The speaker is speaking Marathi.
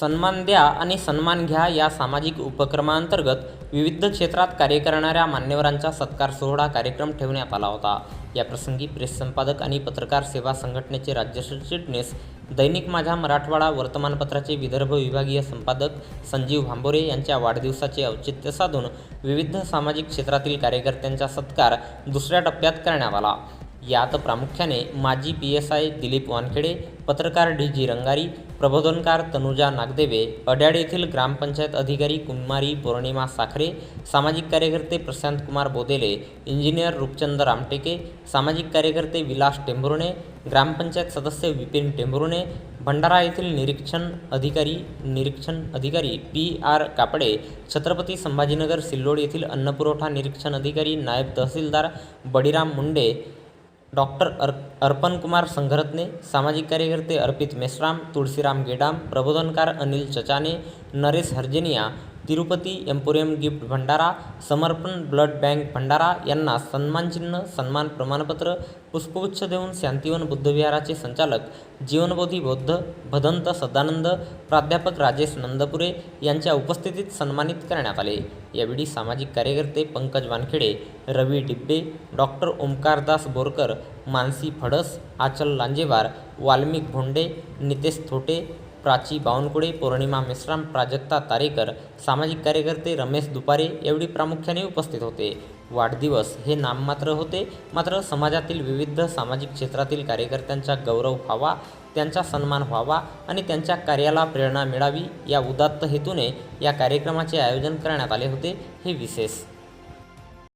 सन्मान द्या आणि सन्मान घ्या या सामाजिक उपक्रमांतर्गत विविध क्षेत्रात कार्य करणाऱ्या मान्यवरांचा सत्कार सोहळा कार्यक्रम ठेवण्यात आला होता. याप्रसंगी प्रेस संपादक आणि पत्रकार सेवा संघटनेचे राज्य सरचिटणीस दैनिक माझा मराठवाडा वर्तमानपत्राचे विदर्भ विभागीय संपादक संजीव भांबोरे यांच्या वाढदिवसाचे औचित्य साधून विविध सामाजिक क्षेत्रातील कार्यकर्त्यांचा सत्कार दुसऱ्या टप्प्यात करण्यात आला. यात प्रामुख्याने माजी P S I Dilip Wankhede पत्रकार डी जी रंगारी प्रबोधनकार तनुजा नागदेवे अड्याड येथील ग्रामपंचायत अधिकारी कुमारी पौर्णिमा साखरे सामाजिक कार्यकर्ते प्रशांत कुमार बोदेले इंजिनियर रूपचंद रामटेके सामाजिक कार्यकर्ते विलास टेंभुर्णे ग्रामपंचायत सदस्य विपिन टेंभुर्णे भंडारा येथील निरीक्षण अधिकारी निरीक्षण अधिकारी पी आर कापडे छत्रपती संभाजीनगर सिल्लोड येथील अन्नपुरवठा निरीक्षण अधिकारी नायब तहसीलदार बडीराम मुंडे डॉक्टर अर अर्पण कुमार संघरत्ने सामाजिक कार्यकर्ते अर्पित मेश्राम तुळशीराम गेडाम प्रबोधनकार Anil Chachane Naresh Harjeniya Tirupati emporium gift Bhandara Samarpan blood bank Bhandara यांना सन्मानचिन्ह सन्मान प्रमाणपत्र पुष्पगुच्छ देऊन शांतिवन बुद्धविहाराचे संचालक जीवनबोधी बौद्ध भदंत सदानंद प्राध्यापक राजेश नंदपुरे यांच्या उपस्थितीत सन्मानित करण्यात आले. यावेळी सामाजिक कार्यकर्ते पंकज वानखेडे रवी डिब्बे डॉक्टर ओंकारदास बोरकर मानसी फडस आचल लांजेवार वाल्मिक भोंडे नितेश थोटे प्राची बावनकुळे पौर्णिमा मेश्राम प्राजक्ता तारेकर सामाजिक कार्यकर्ते रमेश दुपारे एवढी प्रामुख्याने उपस्थित होते. वाढदिवस हे नाममात्र होते मात्र समाजातील विविध सामाजिक क्षेत्रातील कार्यकर्त्यांचा गौरव व्हावा त्यांचा सन्मान व्हावा आणि त्यांच्या कार्याला प्रेरणा मिळावी या उदात्त हेतूने या कार्यक्रमाचे आयोजन करण्यात आले होते हे विशेष.